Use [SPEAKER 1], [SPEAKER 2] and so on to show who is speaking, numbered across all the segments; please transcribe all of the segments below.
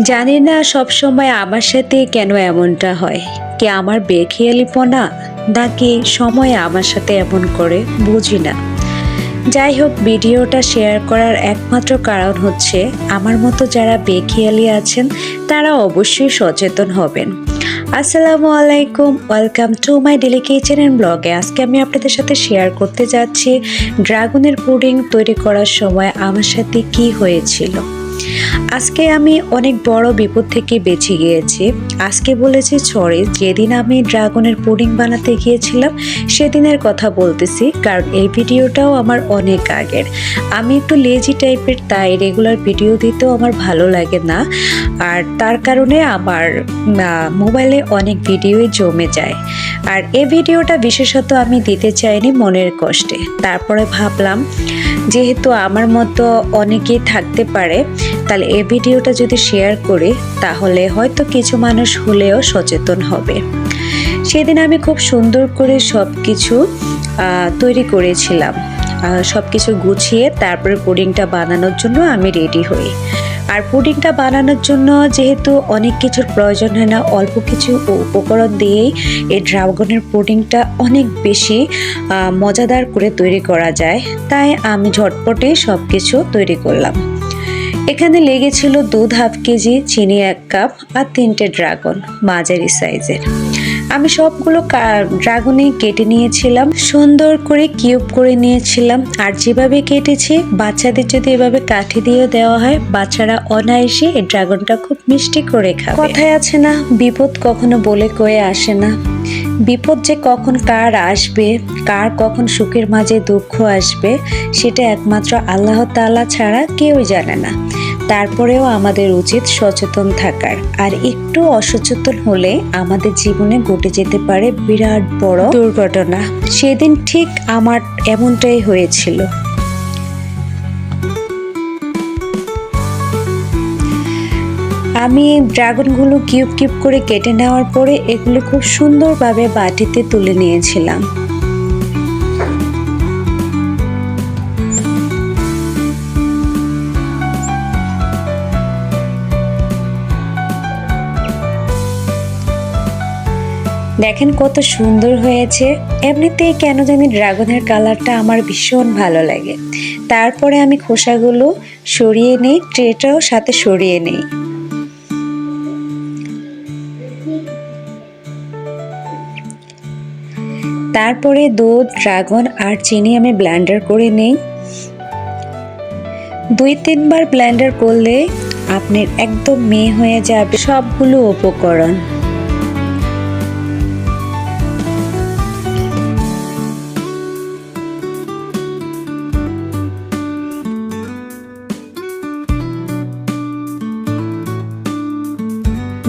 [SPEAKER 1] জানি না সব সময় আমার সাথে কেন এমনটা হয়। কি আমার বেখেয়ালিপনা, নাকি সময় আমার সাথে এমন করে, বুঝি না। যাই হোক, ভিডিওটা শেয়ার করার একমাত্র কারণ হচ্ছে, আমার মতো যারা বেখেয়ালি আছেন, তারা অবশ্যই সচেতন হবেন। আসসালামু আলাইকুম, welcome to my daily kitchen and ব্লগে। আজকে আমি আপনাদের সাথে শেয়ার করতে যাচ্ছি, ড্রাগনের পুডিং তৈরি করার সময় আমার সাথে কি হয়েছিল। আজকে আমি অনেক বড় বিপদ থেকে বেঁচে গিয়েছি। আজকে বলেছি সরি যেদিন আমি ড্রাগনের পুডিং বানাতে গিয়েছিলাম, সেদিনের কথা বলতেছি, কারণ এই ভিডিওটাও আমার অনেক আগের। আমি একটু লেজি টাইপের তাই রেগুলার ভিডিও দিতেও আমার ভালো লাগে না। আর তার কারণে আমার মোবাইলে অনেক ভিডিওই জমে যায়। আর এই ভিডিওটা বিশেষত আমি দিতে চাইনি মনের কষ্টে। তারপরে ভাবলাম, যেহেতু আমার মতো অনেকেই থাকতে পারে তাহলে এই ভিডিওটা যদি শেয়ার করি, তাহলে হয়তো কিছু মানুষ হলেও সচেতন হবে। সেদিন আমি খুব সুন্দর করে সব কিছু তৈরি করেছিলাম। সব কিছু গুছিয়ে তারপরে পুডিংটা বানানোর জন্য আমি রেডি হই। আর পুডিংটা বানানোর জন্য যেহেতু অনেক কিছুর প্রয়োজন হয় না, অল্প কিছু উপকরণ দিয়েই এই ড্রাগনের পুডিংটা অনেক বেশি মজাদার করে তৈরি করা যায়। তাই আমি ঝটপটে সব কিছু তৈরি করলাম। এখানে লেগেছিল দুধ হাফ কেজি চিনি এক কাপ আর তিনটে ড্রাগন, মাঝারি সাইজের। আমি সবগুলো ড্রাগনে কেটে নিয়েছিলাম, সুন্দর করে কিউব করে নিয়েছিলাম। আর যেভাবে কেটেছি, বাচ্চাদের যদি এভাবে কাঠি দিয়ে দেওয়া হয়, বাচ্চারা অনায়াসে এই ড্রাগনটা খুব মিষ্টি করে খায় কথায় আছে না, বিপদ কখনো বলে কয়ে আসে না। বিপদ যে কখন কার আসবে, কার কখন সুখের মাঝে দুঃখ আসবে, সেটা একমাত্র আল্লাহ তাআলা ছাড়া কেউই জানে না। তারপরেও আমাদের উচিত সচেতন থাকার। আর একটু অসচেতন হলে আমাদের জীবনে ঘটে যেতে পারে বিরাট বড় দুর্ঘটনা। সেদিন ঠিক আমার এমনটাই হয়েছিল। আমি ড্রাগনগুলো কিউব কিউব করে কেটে নেওয়ার পরে এগুলো খুব সুন্দরভাবে বাটিতে তুলে নিয়েছিলাম। দেখেন কত সুন্দর হয়েছে। এমনিতেই কেন জানি ড্রাগনের কালারটা আমার ভীষণ ভালো লাগে। তারপরে আমি খোসাগুলো সরিয়ে নিই, ট্রেটাও সাথে সরিয়ে নিই। তারপরে দুধ, ড্রাগন আর চিনি আমি ব্ল্যান্ডার করে নেই। দুই তিনবার ব্ল্যান্ডার করলে আপনার একদম মেয়ে হয়ে যাবে সবগুলো উপকরণ।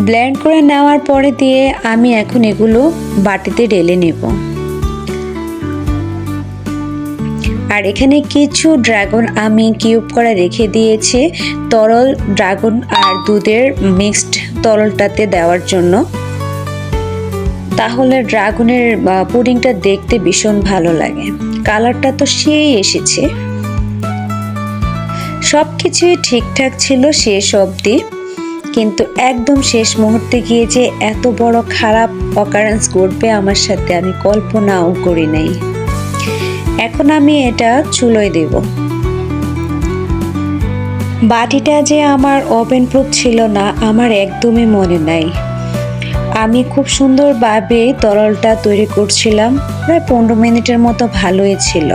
[SPEAKER 1] ব্লেন্ড করে নেওয়ার পরে দিয়ে আমি এখন এগুলো বাটিতে ঢেলে নেব। আর এখানে কিছু ড্রাগন আমি কিউব করে রেখে দিয়েছি, তরল ড্রাগন আর দুধের মিক্সড তরলটাতে দেওয়ার জন্য। তাহলে ড্রাগনের পুডিংটা দেখতে ভীষণ ভালো লাগে। কালারটা তো সেই এসেছে। সব কিছুই ঠিকঠাক ছিল শেষ অবধি। কিন্তু একদম শেষ মুহূর্তে গিয়ে যে এত বড় খারাপ অকারেন্স ঘটবে আমার সাথে আমি কল্পনাও করি নাই। এখন আমি এটা চুলোয় দেব। বাটিটা যে আমার ওভেন প্রুফ ছিল না, আমার একদমই মনে নাই। আমি খুব সুন্দরভাবে তরলটা তৈরি করছিলাম, প্রায় পনেরো মিনিটের মতো ভালোই ছিল।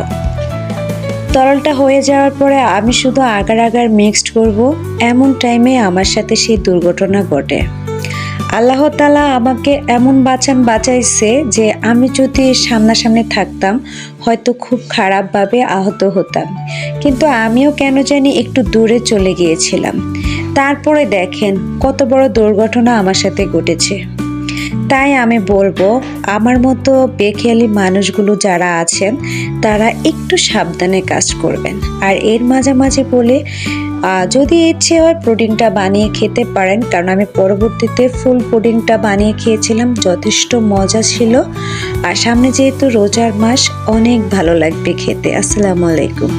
[SPEAKER 1] তরলটা হয়ে যাওয়ার পরে আমি শুধু আগার আগার মিক্সড করব, এমন টাইমে আমার সাথে সেই দুর্ঘটনা ঘটে। আল্লাহ তালা আমাকে এমন বাঁচান বাঁচাইছে যে আমি যদি সামনাসামনি থাকতাম, হয়তো খুব খারাপভাবে আহত হতাম। কিন্তু আমিও কেন জানি একটু দূরে চলে গিয়েছিলাম। তারপরে দেখেন কত বড় দুর্ঘটনা আমার সাথে ঘটেছে। তাই আমি বলব, আমার মতো বেখেয়ালি মানুষগুলো যারা আছেন, তারা একটু সাবধানে কাজ করবেন। আর এর মাঝামাঝি বলে যদি ইচ্ছে হয় পুডিংটা বানিয়ে খেতে পারেন, কারণ আমি পরবর্তীতে ফুল পুডিংটা বানিয়ে খেয়েছিলাম, যথেষ্ট মজা ছিল। আর সামনে যেহেতু রোজার মাস, অনেক ভালো লাগবে খেতে। আসসালামু আলাইকুম।